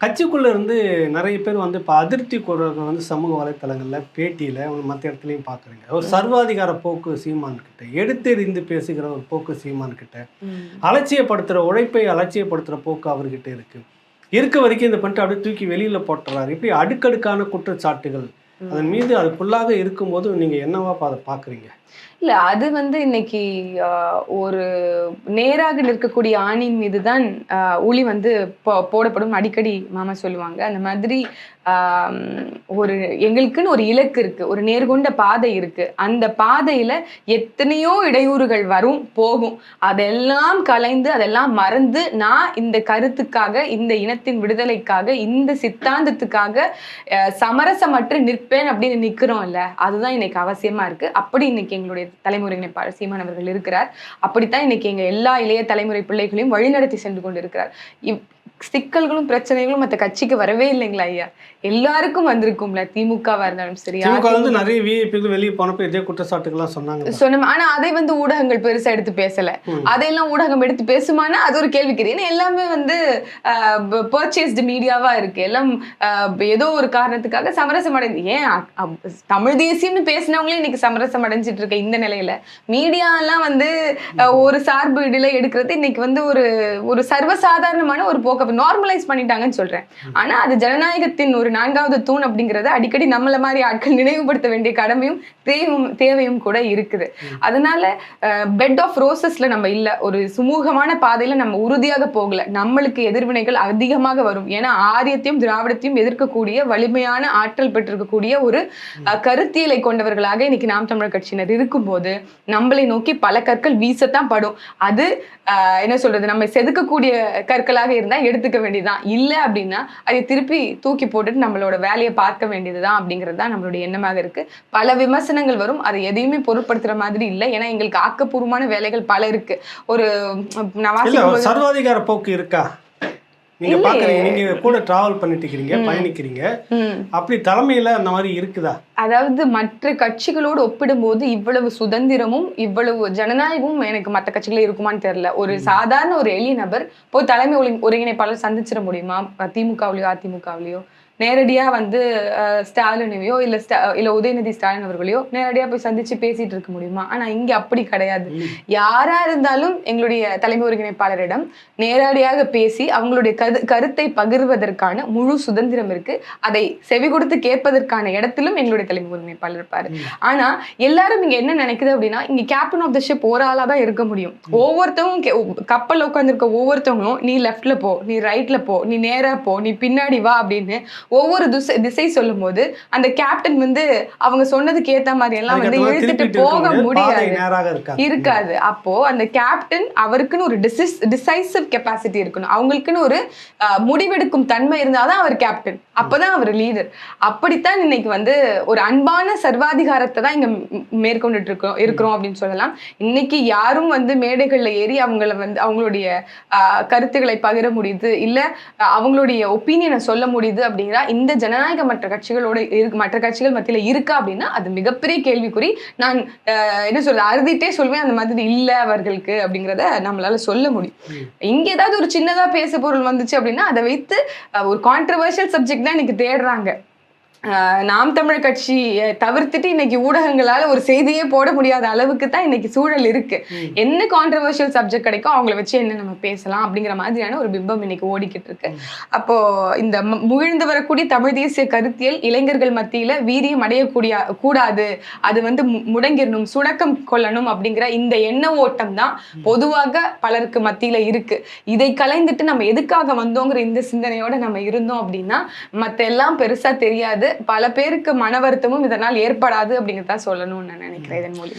கட்சிக்குள்ள இருந்து நிறைய பேர் வந்து இப்போ அதிருப்தி கூடுறவங்க வந்து சமூக வலைத்தளங்களில் பேட்டியில் மற்ற இடத்துலையும் பார்க்குறீங்க. ஒரு சர்வாதிகார போக்கு சீமான் கிட்ட எடுத்தெறிந்து பேசுகிற ஒரு போக்கு சீமான் கிட்ட அலட்சியப்படுத்துகிற உழைப்பை அலட்சியப்படுத்துகிற போக்கு அவர்கிட்ட இருக்கு. இருக்க வரைக்கும் இந்த பண்ணிட்டு அப்படியே தூக்கி வெளியில போட்டுறாரு. இப்படி அடுக்கடுக்கான குற்றச்சாட்டுகள் அதன் மீது அது ஃபுல்லாக இருக்கும்போது நீங்க என்னவா அதை பாக்குறீங்க இல்ல அது வந்து இன்னைக்கு ஆஹ், ஒரு நேராக நிற்கக்கூடிய ஆணின் மீதுதான் ஆஹ், உளி வந்து போ- போடப்படும். அடிக்கடி மாமா சொல்லுவாங்க. அந்த மாதிரி ஒரு எங்களுக்குன்னு ஒரு இலக்கு இருக்கு. ஒரு நேர்கொண்ட பாதை இருக்கு. அந்த பாதையில எத்தனையோ இடையூறுகள் வரும் போகும். அதெல்லாம் கலைந்து அதெல்லாம் மறந்து நான் இந்த கருத்துக்காக இந்த இனத்தின் விடுதலைக்காக இந்த சித்தாந்தத்துக்காக அஹ், சமரசமற்று நிற்பேன் அப்படின்னு நிக்கிறோம் இல்ல அதுதான் இன்னைக்கு அவசியமா இருக்கு. அப்படி இன்னைக்கு எங்களுடைய தலைமுறை இணைப்பாளர் சீமான் அவர்கள் இருக்கிறார். அப்படித்தான் இன்னைக்கு எங்க எல்லா இளைய தலைமுறை பிள்ளைகளையும் வழிநடத்தி சென்று கொண்டிருக்கிறார். இவ் சிக்கல்களும் பிரச்சனைகளும் மத்த கட்சிக்கு வரவே இல்லைங்களா ஐயா? எல்லாருக்கும் வந்திருக்கும்ல திமுகவா இருந்தாலும் சரி திமுக வந்து நிறைய விஐபிகள் வெளியே போனப்போ இதே குற்றச்சாட்டுகள்லாம் சொன்னாங்க. சொன்ன ஆனா அதை வந்து ஊடகங்கள் பெருசா எடுத்து பேசல. அதையெல்லாம் ஊடகம் எடுத்து பேசுமானா அது ஒரு கேள்விக்குறி ஏன்னா எல்லாமே வந்து பர்ச்சேஸ்டு மீடியாவா இருக்கு. எல்லாம் ஏதோ ஒரு காரணத்துக்காக சமரசம் அடைந்து ஏன் தமிழ் தேசியம்னு பேசினவங்களே இன்னைக்கு சமரசம் அடைஞ்சிட்டு இருக்க இந்த நிலையில. மீடியா எல்லாம் வந்து ஒரு சார்பு இடையில எடுக்கிறது இன்னைக்கு வந்து ஒரு ஒரு சர்வசாதாரணமான ஒரு போக்க நார்மலைஸ் பண்ணிட்டாங்கன்னு சொல்றேன். ஆனா அது ஜனநாயகத்தின் ஒரு நான்காவது தூண் அப்படிங்கறத அடிக்கடி நம்மள மாதிரி ஆட்கள் நினைவுபடுத்த வேண்டிய கடமையும் தேவையும் தேவையும் கூட இருக்குது. அதனால பெட் ஆஃப் ரோசஸ்ல நம்ம இல்ல. ஒரு சுமூகமான பாதையில நம்ம உறுதியாக போகல. நம்மளுக்கு எதிர்வினைகள் அதிகமாக வரும். ஏன்னா ஆரியத்தையும் திராவிடத்தையும் எதிர்க்கக்கூடிய வலிமையான ஆற்றல் பெற்றிருக்கக்கூடிய ஒரு கருத்தியலை கொண்டவர்களாக இன்னைக்கு நாம் தமிழர் கட்சியினர் இருக்கும்போது நம்மளை நோக்கி பல கற்கள் வீசத்தான் படும். அது என்ன சொல்றது? நம்ம செதுக்கக்கூடிய கற்களாக இருந்தா எடுத்துக்க வேண்டியதுதான். இல்ல அப்படின்னா அதை திருப்பி தூக்கி போட்டுட்டு நம்மளோட வேலையை பார்க்க வேண்டியதுதான் அப்படிங்கிறது தான் நம்மளுடைய எண்ணமாக இருக்கு. பல விமர்சனங்கள் வரும். அதை எதையுமே பொருட்படுத்துற மாதிரி இல்லை. ஏன்னா எங்களுக்கு ஆக்கப்பூர்வமான வேலைகள் பல இருக்கு. ஒரு நான் சர்வாதிகார போக்கு இருக்கா? நீங்க. பாக்குறீங்க நீங்க கூட டிராவல் பண்ணிட்டு இருக்கிறீங்க பயணிக்கிறீங்க. அப்படி தலைமையில அந்த மாதிரி இருக்குதா? அதாவது மற்ற கட்சிகளோடு ஒப்பிடும்போது இவ்வளவு சுதந்திரமும் இவ்வளவு ஜனநாயகமும் எனக்கு மற்ற கட்சிகளே இருக்குமான்னு தெரியல. ஒரு சாதாரண ஒரு எளிய நபர் போய் தலைமை ஒருங்கி- ஒருங்கிணைப்பாளர் சந்திச்சிட முடியுமா? திமுகவிலையோ அதிமுகவிலையோ? நேரடியா வந்து அஹ், ஸ்டாலினையோ இல்ல ஸ்டா- இல்ல உதயநிதி ஸ்டாலின் அவர்களையோ நேரடியா போய் சந்திச்சு பேசிட்டு இருக்க முடியுமா? ஆனா இங்க அப்படி கிடையாது. யாரா இருந்தாலும் எங்களுடைய தலைமை ஒருங்கிணைப்பாளரிடம் நேரடியாக பேசி அவங்களுடைய கரு கருத்தை பகிர்வதற்கான முழு சுதந்திரம் இருக்கு. அதை செவி கொடுத்து கேட்பதற்கான இடத்திலும் எங்களுடைய தலைமை ஒருங்கிணைப்பாளர் இருப்பாரு. ஆனா எல்லாரும் இங்க என்ன நினைக்குது அப்படின்னா இங்க கேப்டன் ஆஃப் த ஷிப் ஆளா தான் இருக்க முடியும். ஒவ்வொருத்தவங்க கப்பல்ல உட்காந்துருக்க ஒவ்வொருத்தவங்களும் நீ லெஃப்ட்ல போ நீ ரைட்ல போ நீ நேரா போ நீ பின்னாடி வா அப்படின்னு ஒவ்வொரு திசை திசை சொல்லும் போது அந்த கேப்டன் வந்து அவங்க சொன்னதுக்கு ஏத்த மாதிரி எல்லாம் வந்து இழுத்துட்டு போக முடியாது. இருக்காது. அப்போ அந்த கேப்டன் அவருக்குன்னு ஒரு டிசிஸ் டிசைசிவ் கெப்பாசிட்டி இருக்கணும். அவங்களுக்குன்னு ஒரு முடிவெடுக்கும் தன்மை இருந்தாதான் அவர் கேப்டன் அப்பதான் அவர் லீடர் அப்படித்தான் இன்னைக்கு வந்து ஒரு அன்பான சர்வாதிகாரத்தை தான் இங்க மேற்கொண்டுட்டு இருக்கோம் இருக்கிறோம் அப்படின்னு சொல்லலாம். இன்னைக்கு யாரும் வந்து மேடைகள்ல ஏறி அவங்கள வந்து அவங்களுடைய கருத்துக்களை பகிர முடியுது இல்ல அவங்களுடைய ஒப்பீனியனை சொல்ல முடியுது அப்படிங்கிற இந்த ஜனநாயக மற்ற கட்சிகளோட மற்ற கட்சிகள் மத்தியில இருக்கா அப்படின்னா அது மிகப்பெரிய கேள்விக்குறி. நான் என்ன சொல்றது அறுதிட்டே சொல்வேன் அந்த மாதிரி இல்ல அவர்களுக்கு அப்படிங்கிறத நம்மளால சொல்ல முடியும். இங்க ஏதாவது ஒரு சின்னதா பேச பொருள் வந்துச்சு அப்படின்னா அதை வைத்து ஒரு கான்ட்ரவர்ஷியல் சப்ஜெக்ட் தான் இன்னைக்கு தேடுறாங்க. நாம் தமிழர் கட்சி தவிர்த்துட்டு இன்னைக்கு ஊடகங்களால ஒரு செய்தியே போட முடியாத அளவுக்கு தான் இன்னைக்கு சூழல் இருக்கு. என்ன கான்ட்ரவர்ஷியல் சப்ஜெக்ட் கிடைக்கும் அவங்கள வச்சு என்ன நம்ம பேசலாம் அப்படிங்கிற மாதிரியான ஒரு பிம்பம் இன்னைக்கு ஓடிக்கிட்டு இருக்கு. அப்போ இந்த முகிழ்ந்து வரக்கூடிய தமிழ் தேசிய கருத்தியல் இளைஞர்கள் மத்தியில வீரியம் அடையக்கூடிய கூடாது அது வந்து முடங்கிடணும் சுணக்கம் கொள்ளணும் அப்படிங்கிற இந்த எண்ண ஓட்டம் தான் பொதுவாக பலருக்கு மத்தியில இருக்கு. இதை கலைந்துட்டு நம்ம எதுக்காக வந்தோங்கிற இந்த சிந்தனையோட நம்ம இருந்தோம் அப்படின்னா மத்த எல்லாம் பெருசா தெரியாது. பல பேருக்கு மன வருத்தமும் இதனால் ஏற்படாது அப்படிங்கிறதா சொல்லணும்னு நான் நினைக்கிறேன் இதன் மூலியம்.